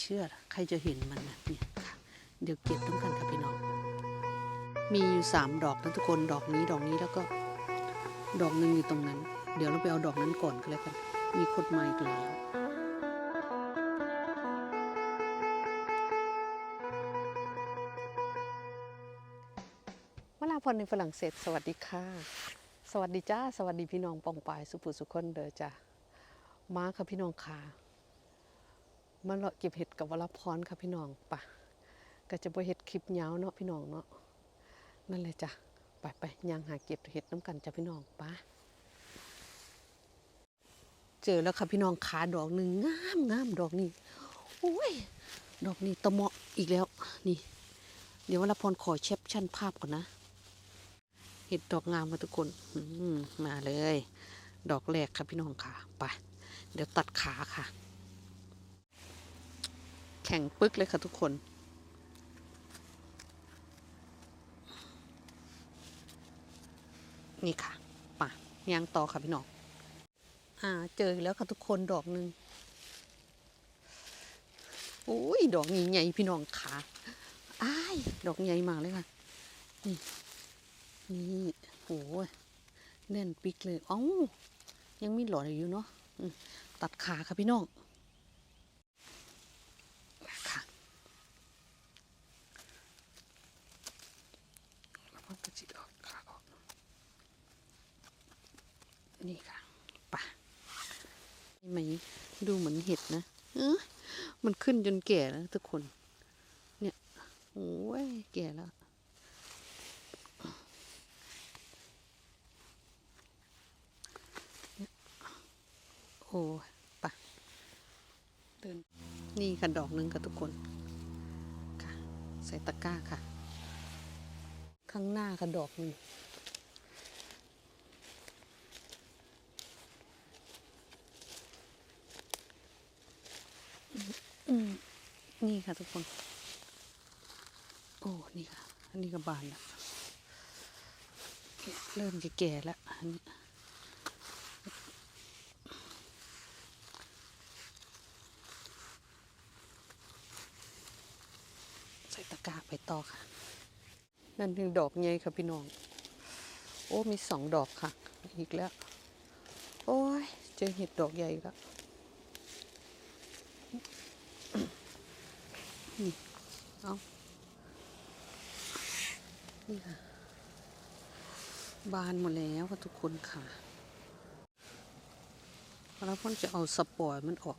เชื่อ ใครจะเห็นมันนะเนี่ยค่ะ เดี๋ยวเก็บต้องกันค่ะพี่น้อง มีอยู่สามดอกนะทุกคน ดอกนี้ ดอกนี้แล้วก็ ดอกหนึ่งอยู่ตรงนั้น เดี๋ยวเราไปเอาดอกนั้นก่อนก็แล้วกัน มีคนมาอีกแล้ววลาพรในฝรั่งเศส สวัสดีค่ะ สวัสดีจ้า สวัสดีพี่น้องปองปายสุภุสุคนเด้อจ้ามาค่ะพี่น้องค่ะ มาเลาะเก็บเห็ดกับวลาพรค่ะพี่น้องปะก็จะบ่เห็ดคลิปยาวเนาะพี่น้องเนาะนั่นเลยจ้ะไปไปย่างหาเก็บเห็ดน้ำกันจ้ะพี่น้องปะเจอแล้วค่ะพี่น้องขาดอกหนึ่งงามงามดอกนี้โอ้ยดอกนี้ตะเมาะอีกแล้วนี่ เดี๋ยววลาพรขอแชปชั่นภาพก่อนนะเห็ดดอกงามค่ะทุกคนอืมมาเลย ดอกแรกค่ะพี่น้องค่ะไปเดี๋ยวตัดขาค่ะ แข็งปึ๊กเลยค่ะทุกคน นี่ค่ะป่ะยางต่อค่ะพี่น้อง อ่า เจอแล้วค่ะทุกคนดอกหนึ่งโอ้ย ดอกนี้ใหญ่พี่น้องขาอ้าย ดอกใหญ่มากเลยค่ะ นี่ นี่โอ้ยแน่นปิกเลย เอ้า ยังมีหลอดอยู่เนาะตัดขาค่ะพี่น้องค่ะแล้วมันก็จิตออกขาออก นี่ค่ะไปะนี่ ไหมดูเหมือนเห็ดนะเออมันขึ้นจนแก่แล้วทุกคน เนี่ยโอ้ยแก่แล้วโอ้ปะเดินนี่ค่ะดอกหนึ่งค่ะทุกคนค่ะใส่ตะกร้าค่ะ ข้างหน้าค่ะดอกหนึ่ง นี่ค่ะทุกคน โอ้ นี่ค่ะ อันนี้ก็บานแล้วเริ่มจะแก่แล้วอันนี้ใส่ตะกร้าไปต่อค่ะ นั่นคือดอกใหญ่ค่ะพี่น้อง โอ้ มีสองดอกค่ะ อีกแล้ว โอ้ย เจอเห็ดดอกใหญ่แล้วนี่ เอานี่ค่ะ บานหมดแล้วค่ะทุกคนค่ะแล้วพ่อจะเอาสปอร์มันออก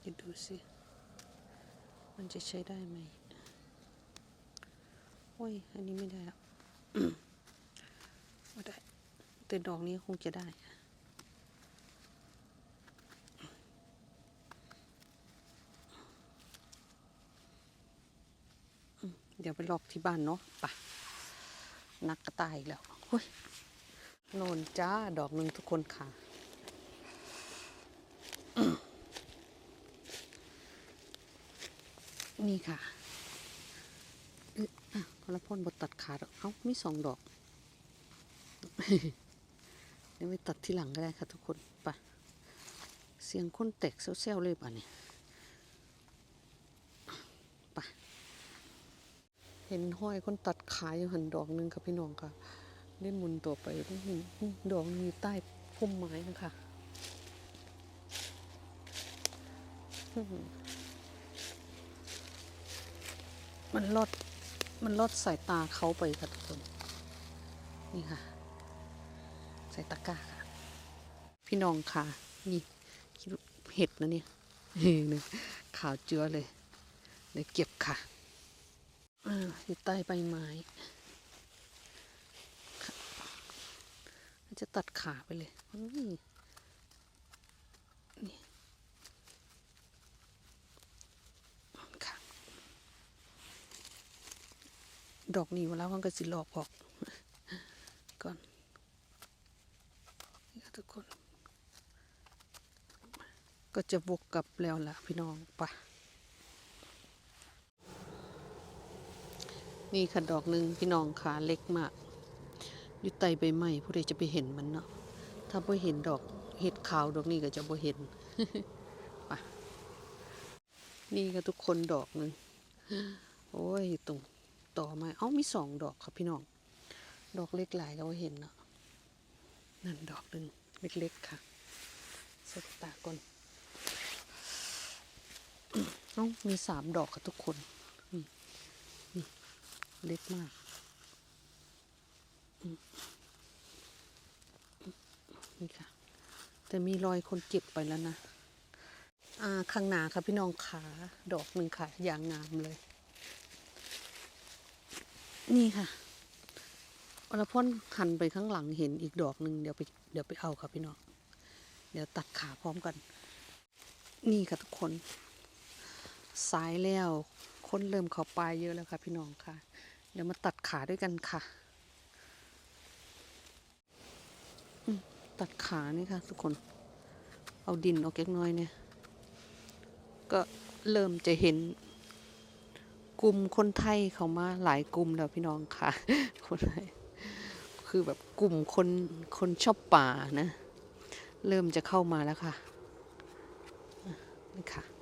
เดี๋ยวดูสิ มันจะใช้ได้ไหมโอ้ย อันนี้ไม่ได้แล้วไม่ได้แต่ดอกนี้คงจะได้ อืม เดี๋ยวไปลอกที่บ้านเนาะปะนักกระต่ายแล้วเฮ้ยโนนจ้า ดอกหนึ่งทุกคนค่ะ นี่ค่ะเอ๊ะอะพ่นบดตัดขาดอกเอ้ามีสองดอก เดี๋ยวไปตัดทีหลังก็ได้ค่ะทุกคน ไปะเสียงคนแตกเซลๆเลยป่ะเนี่ยไปะ เห็นห้อยคนตัดขาอยู่หันดอกหนึงค่ะพี่น้องค่ะ เล่นมุนตัวไปได้เห็นอืมดอกนึงอยู่ใต้พุ่มไม้นะคะมันลอด มันลอดสายตาเขาไปค่ะทุกคน นี่ค่ะใส่ตะก้าค่ะ พี่น้องค่ะ นี่คิดเห็ดนะเนี่ยเฮ้ยเนี่ยขาวเจือเลย เดี๋ยวเก็บค่ะ อ่าอยู่ใต้ใบไม้ค่ะจะตัดขาไปเลยนี่ค่ะ ดอกนี้มาแล้วมันก็สิหลอกออก ก่อน นี่ค่ะทุกคน ก็จะบวกกลับแล้วล่ะพี่น้องไปะ นี่ค่ะดอกหนึ่งพี่น้องขาเล็กมากอยู่ใต้ใบไม้ผู้ใดจะไปเห็นมันเนาะถ้าไ่เห็นดอกเห็ดขาวดอกนี้ก็จะบ่เห็นไปนี่ก็ทุกคนดอกหนึ่งโอ้ยตรงต่อม้เอ้ามีสองดอกครับพี่น้อง ดอกเล็กหลายก็บ่เห็นเนาะนั่นดอกหนึ่งเล็กๆค่ะสบตาก่อนเอ้ามีสามดอกค่ะทุกคน เล็กมากนี่ค่ะ แต่มีรอยคนเก็บไปแล้วนะอ่าข้างหน้าค่ะพี่น้องขาดอกหนึ่งค่ะ อย่างงามเลย นี่ค่ะวรพรหันไปข้างหลังเห็นอีกดอกหนึ่งเดี๋ยวไปเดี๋ยวไปเอาค่ะพี่น้อง เดี๋ยวตัดขาพร้อมกัน นี่ค่ะทุกคน สายแล้ว คนเริ่มเข้าปลายเยอะแล้วค่ะพี่น้องค่ะ เดี๋ยวมาตัดขาด้วยกันค่ะ ตัดขานี่ค่ะทุกคน เอาดินออกเล็กน้อยเนี่ย ก็เริ่มจะเห็น กลุ่มคนไทยเขามาหลายกลุ่มแล้วพี่น้องค่ะ คนไทยคือแบบกลุ่มคนคนชอบป่านะ เริ่มจะเข้ามาแล้วค่ะอะนี่ค่ะ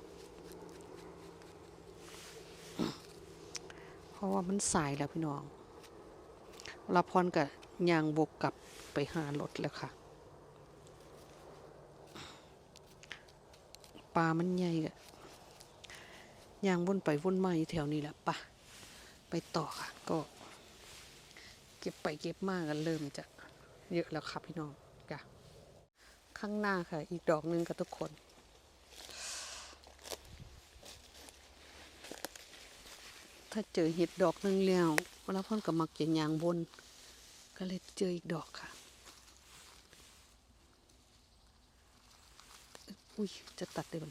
เพราะว่ามันสายแล้วพี่น้องลาพรกับยางบกกลับไปหารถแล้วค่ะปลามันใหญ่กะยางวนไปวนมาอยู่แถวนี้แหละปะไปต่อค่ะ ก็ เก็บไปเก็บมากกันเริ่มจะเยอะแล้วค่ะพี่น้องจ้ะข้างหน้าค่ะ อีกดอกหนึงกับทุกคน ถ้าเจอเห็ดดอกหนึงแล้วแล้วพ่อนก็มักจะยางบน ก็เลยเจออีกดอกค่ะ อุ้ยจะตัดได้บ่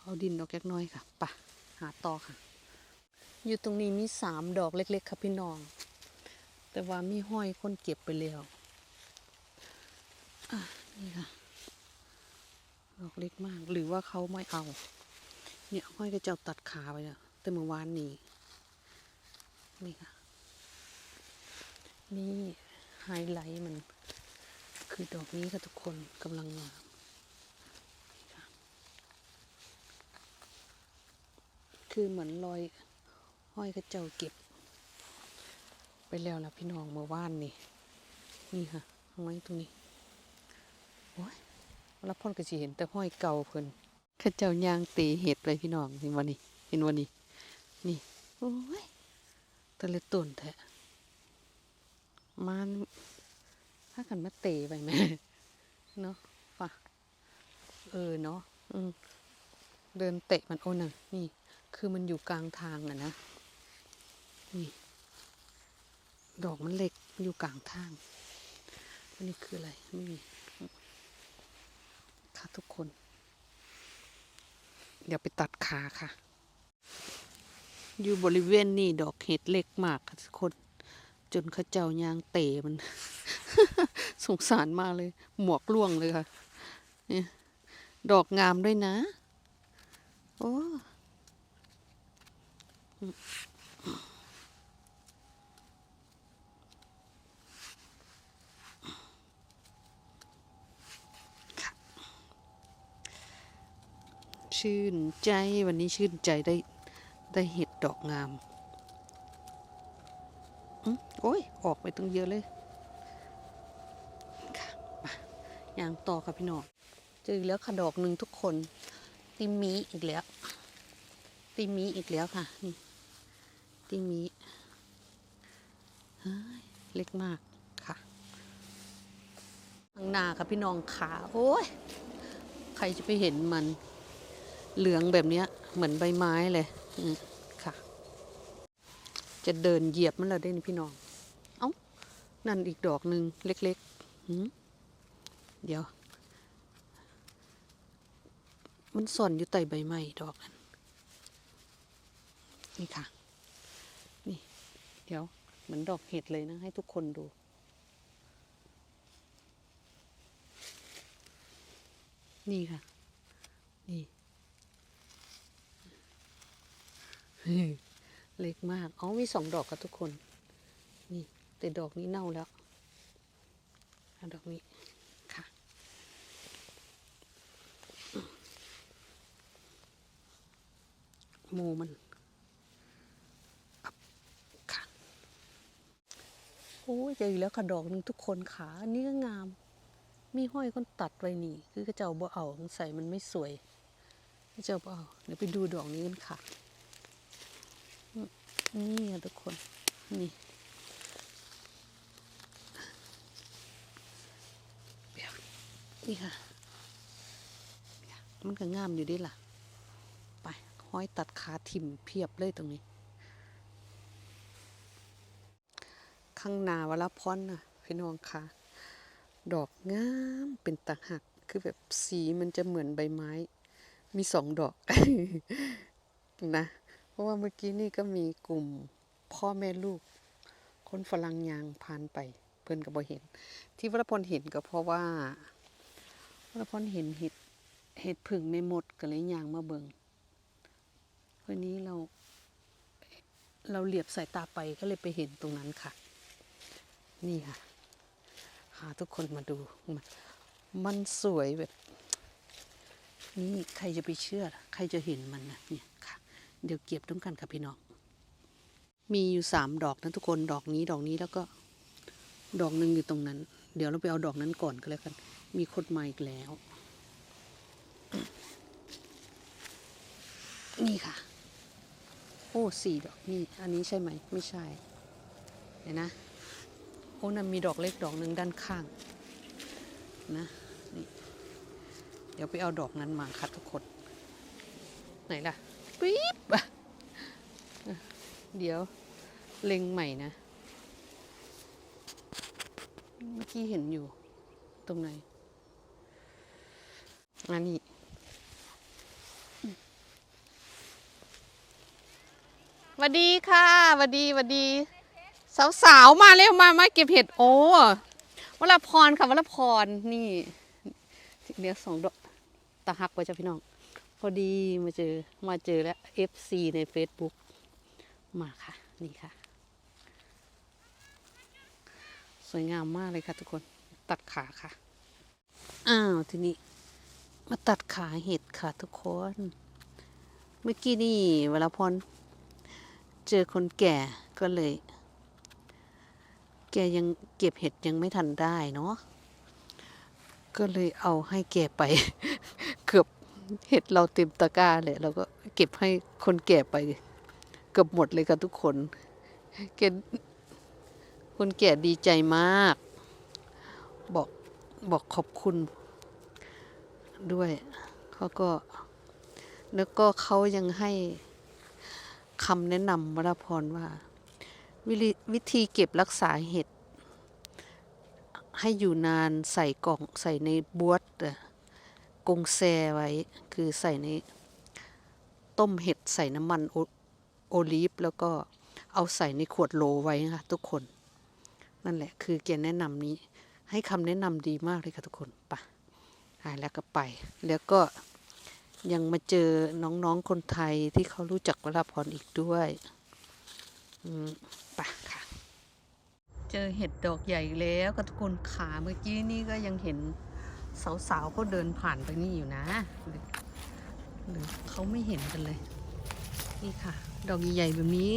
เอาดินออกแก๊กน้อยค่ะปะหาต่อค่ะ อยู่ตรงนี้มีสามดอกเล็ก ๆ ค่ะพี่น้อง แต่ว่ามีห้อยคนเก็บไปแล้วนี่ค่ะดอกเล็กมากหรือว่าเขาไม่เอา เนี่ยห้อยก็จะเอาตัดขาไปแล้วแต่เมื่อวานนี้ นี่ค่ะ นี่ไฮไลท์มัน คือดอกนี้ค่ะทุกคนกำลังงามคือเหมือนรอยห้อยกระเจ้าเก็บ ไปแล้วล่ะพี่น้องเมื่อวานนี่ นี่ค่ะห้อยตรงนี้โอ้ยรับพ่นก็สิเห็นแต่ห้อยเก่าเพิ่นข้าเจ้ายางตีเห็ดไปพี่น้องเห็นวันนี้ เห็นวันนี้ นี่โอ้ย ตะเลยต้นแท้มันถ้ากันมาเตะไปไหมเนาะป่ะเออเนาะอืมเดินเตะมันโอ้น่ะนี่ คือมันอยู่กลางทางอะนะนี่ ดอกมันเล็กมันอยู่กลางทางอันนี้คืออะไรไม่มีค่ะทุกคน เดี๋ยวไปตัดขาค่ะ อยู่บริเวณนี้ดอกเห็ดเล็กมากค่ะทุกคน จนเขาเจ้ายางเตะมัน สงสารมากเลย หมวกล่วงเลยค่ะดอกงามด้วยนะ โอ้ชื่นใจวันนี้ชื่นใจได้ได้เห็ด ดอกงามอโอ้ย ออกไปตั้งเยอะเลย ค่ะมาอย่างต่อค่ะพี่น้องเจอแล้วค่ะดอกหนึ่งทุกคน ติมีอีกแล้ว ติมีอีกแล้วค่ะ นี่ ติมีเฮ้ยเล็กมากค่ะข้างหน้าค่ะพี่น้องขาโอ้ย ใครจะไปเห็นมัน เหลืองแบบเนี้ยเหมือนใบไม้เลยอืม จะเดินเหยียบมันเลยได้นี่พี่น้อง เอ้า นั่นอีกดอกหนึ่งเล็กๆเดี๋ยว มันซ่อนอยู่ใต้ใบไม้ดอกนั้นนี่ค่ะ นี่ เดี๋ยว เหมือนดอกเห็ดเลยนะ ให้ทุกคนดู นี่ค่ะ นี่ เล็กมากอ๋อมีสองดอกกับทุกคน นี่แต่ดอกนี้เน่าแล้วดอกนี้ค่ะ โมมันค่ะโอ้ยเจออีกแล้วค่ะดอกหนึ่งทุกคนขาอันนี้ก็งาม มีห้อยคนตัดไว้นี่ คือกระเจ้าบ่เอาใส่มันไม่สวยกระเจ้าบ่เอาเดี๋ยวไปดูดอกนี้กันค่ะ นี่ทุกคน นี่เดี๋ยวนี่ค่ะ มันก็งามอยู่ดิล่ะ ไป ห้อยตัดขาทิ่มเพียบเลยตรงนี้ ข้างหนาวลาพรน่ะพี่น้องค่ะ ดอกงามเป็นตะหัก คือแบบสีมันจะเหมือนใบไม้ มีสองดอกนะ ราะว่าเมื่อกี้นี่ก็มีกลุ่มพ่อแม่ลูก คนฝรั่งยางผ่านไป เพื่อนก็บ่เห็น ที่วรพลเห็นก็เพราะว่าวรพลเห็นเห็ดเห็ดผึ่งไม่หมดก็เลยยางมาเบิงวันนี้เรา เราเหลียบสายตาไปก็เลยไปเห็นตรงนั้นค่ะ นี่ค่ะหาทุกคนมาดู มันสวยแบบ นี่ใครจะไปเชื่อ ใครจะเห็นมันนะเนี่ย เดี๋ยวเก็บต้องกันค่ะพี่น้อง มีอยู่สามดอกนะทุกคนดอกนี้ดอกนี้แล้วก็ ดอกหนึ่งอยู่ตรงนั้น เดี๋ยวเราไปเอาดอกนั้นก่อนก็แล้วกัน มีคนมาอีกแล้ว นี่ค่ะ โอ้สี่ดอกนี่ อันนี้ใช่ไหม ไม่ใช่ เดี๋ยวนะ โอ้นั่นมีดอกเล็กดอกหนึ่งด้านข้าง นะนี่เดี๋ยวไปเอาดอกนั้นมาค่ะทุกคน ไหนล่ะ ปี๊บเดี๋ยวเล็งใหม่นะ เมื่อกี้เห็นอยู่ ตรงไหนอันนี้สวัสดีค่ะสวัสดีสวัสดี สาวๆ มาเร็วมามาเก็บเห็ดโอ้วรพรค่ะวรพรนี่เดี๋ยวสองดอกตาหักไปจ้ะพี่น้อง พอดีมาเจอมาเจอแล้ว FC ใน Facebook มาค่ะ นี่ค่ะ สวยงามมากเลยค่ะทุกคนตัดขาค่ะ อ้าวทีนี้ มาตัดขาเห็ดค่ะทุกคน เมื่อกี้นี่เวรพรเจอคนแก่ก็เลย แกยังเก็บเห็ดยังไม่ทันได้เนาะก็เลยเอาให้แกไป เห็ดเราเต็มตะกร้าเลยเราก็เก็บให้คนแก่ไปเกือบหมดเลยค่ะทุกคนแกคนแก่ดีใจมาก บอกบอกขอบคุณด้วยเขาก็ แล้วก็เขายังให้คำแนะนำวรพรว่า วิธีวิธีเก็บรักษาเห็ด ให้อยู่นานใส่กล่องใส่ในบวชอะ กงแซไว้ คือใส่ในต้มเห็ดใส่น้ำมันโอลีฟแล้วก็เอาใส่ในขวดโหลไว้ค่ะทุกคน นั่นแหละคือแกแนะนำนี้ ให้คำแนะนำดีมากเลยค่ะทุกคนปอ่ายแล้วก็ไป แล้วก็ยังมาเจอน้องๆคนไทยที่เขารู้จักวราพรอีกด้วยอืมไปค่ะ เจอเห็ดดอกใหญ่แล้วก็ทุกคนขาเมื่อกี้นี่ก็ยังเห็น สาวๆเขาเดินผ่านไปนี่อยู่นะหรือเขาไม่เห็นกันเลย นี่ค่ะ ดอกใหญ่ๆแบบนี้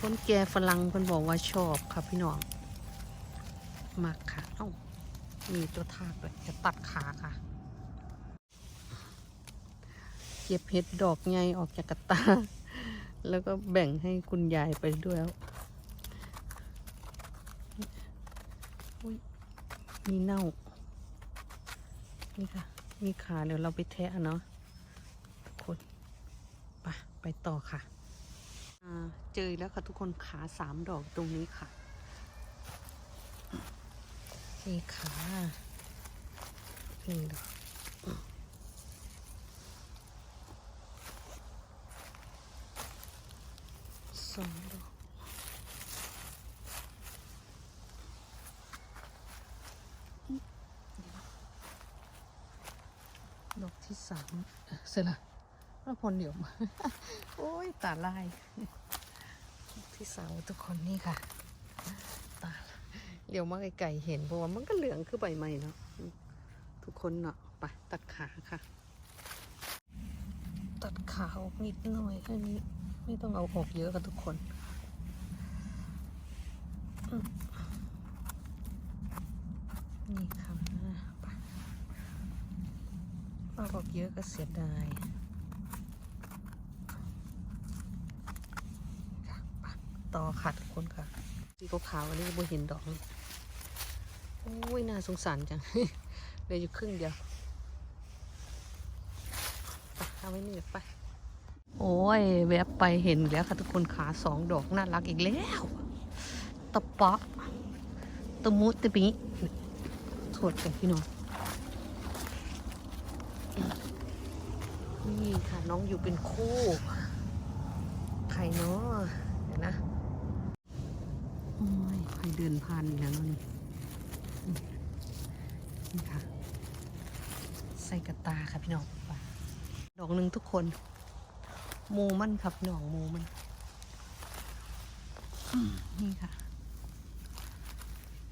คนแก่ฝรั่งเพิ่นบอกว่าชอบค่ะพี่น้องมากค่ะ เอ้า มีตัวทากเลยจะตัดขาค่ะ เก็บเห็ดดอกใหญ่ออกจากกระตา แล้วก็แบ่งให้คุณยายไปด้วยแล้วอุ๊ยมีเน่า นี่ค่ะ มีขาเดี๋ยวเราไปแทะเนาะทุกคนไปไปต่อค่ะเจอแล้วค่ะทุกคนขาสามดอกตรงนี้ค่ะนี่ขาหนึ่งดอก สองดอกดอกที่สามเอ่อเสร็จละแล้วพลเดี๋ยวมาโอ้ยตาลายที่สามทุกคนนี่ค่ะ ตาเดี๋ยวมาไกลๆเห็นเพราะว่ามันก็เหลืองคือใบไม้เนาะทุกคนเนาะไปตัดขาค่ะ ตัดขาออกนิดหน่อยแค่นี้ไม่ต้องเอาออกเยอะค่ะทุกคนนี่ค่ะ เอาออกเยอะก็เสียดายต่อค่ะทุกคนค่ะสีขาวๆอันนี้บเห็นดอกโอ้ยน่าสงสารจังเหลยอยู่ครึ่งเดียวเอาไว้นี่ไปโอ้ยแวบไปเห็นแล้วค่ะทุกคนขาสองดอกน่ารักอีกแล้วตะปะตะมุตะปิโทษกันพี่น้อง นี่ค่ะน้องอยู่เป็นคู่ใครเนาะเดี๋ยวนะโอ้ยใครเดินผ่านอีกแล้วนาะนี่นี่ค่ะ ใส่กระตาค่ะพี่น้องดอกหนึ่งทุกคนมูมันครับพี่น้องมูมัน นี่ค่ะ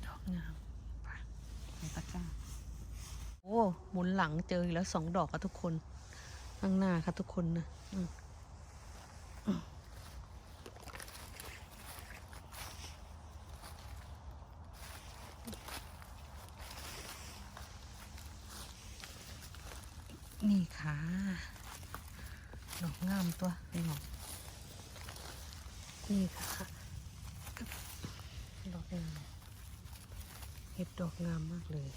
ดอกงามไปตะกร้าโอ้ หมุนหลังเจออีกแล้วสองดอกค่ะทุกคนข้างหน้าค่ะทุกคนนะนี่ค่ะดอกงามตัวนี่หรอกนี่ค่ะดอกงามเห็ดดอกงามมากเลย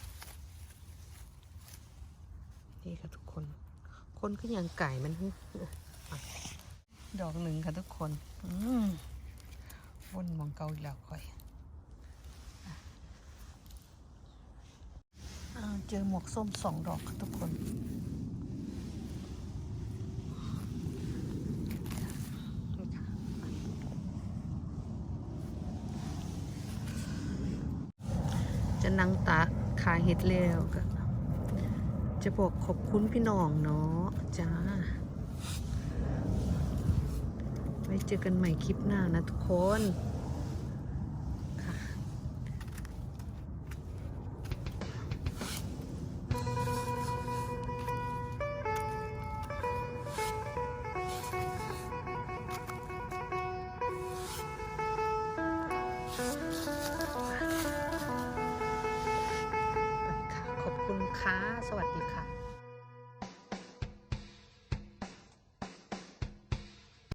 นี่ค่ะทุกคน คนก็ยังไก่มันฮึอะดอกหนึ่งค่ะทุกคนอืมวนมองเกาอีกแล้วค่อยอเจอหมวกส้มสองดอกค่ะทุกคนจะนั่งตาขายเห็ดแล้วก็ จะบอกขอบคุณพี่น้องเนาะจ้า ไว้เจอกันใหม่คลิปหน้านะทุกคน